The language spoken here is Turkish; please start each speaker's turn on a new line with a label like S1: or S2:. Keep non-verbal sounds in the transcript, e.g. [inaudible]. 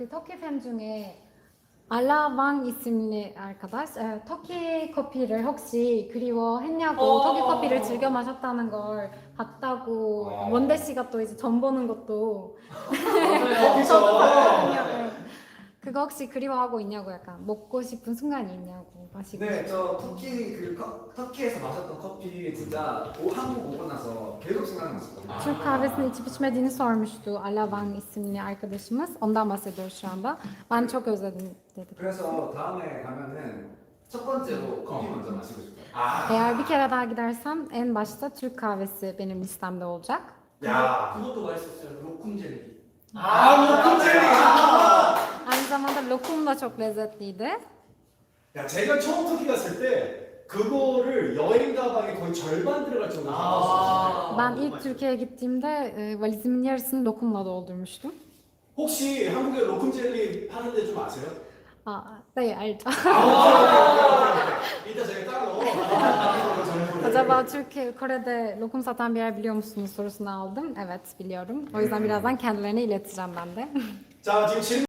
S1: 그 터키 팬 중에 알라왕 isimli arkadaş e, 터키 커피를 혹시 그리워했냐고
S2: 어.
S1: 터키 커피를 즐겨 마셨다는 걸 봤다고
S3: 어.
S1: 원대 씨가 또 이제 전 보는 것도. 봤거든요. [laughs] 그거 혹시 그리워하고 있냐고 약간 먹고 싶은 순간이 있냐고 마시고
S3: 네, 저 터키 그 커, 터키에서 마셨던 커피 진짜 오, 한국 오고 나서 계속 생각났었거든요.
S1: Türk kahvesini içip içmediğini sormuştu Alavan isimli arkadaşımız. Ondan bahsediyoruz şu anda. Ben çok özledim dedi.
S3: 그래서 다음에 가면은 첫 번째로 커피 먼저 마시고 싶어요.
S4: 아,
S1: Eğer bir kere daha gidersem en başta Türk kahvesi benim listemde olacak.
S4: 야.
S2: 그것도 맛있었어요. 로쿵 젤리.
S4: 아,
S1: lokum da çok lezzetliydi.
S4: 야, 제가 처음 터키 갔을 때 그거를 여행 가방에 거의 절반 들어갈 정도로 사왔어요.
S1: Ben ilk Türkiye'ye gittiğimde e, valizimin yarısını lokumla doldurmuştum.
S4: 혹시 한국에 로컬 젤리 파는 데 좀 아세요?
S1: Aa, 네 알죠.
S4: 아, 이따 제가 따로
S1: Acaba Türkiye, Kore'de lokum satan bir yer biliyor musunuz sorusunu aldım. Evet biliyorum. O yüzden birazdan kendilerine ileteceğim ben de.
S4: 자, 지금 질문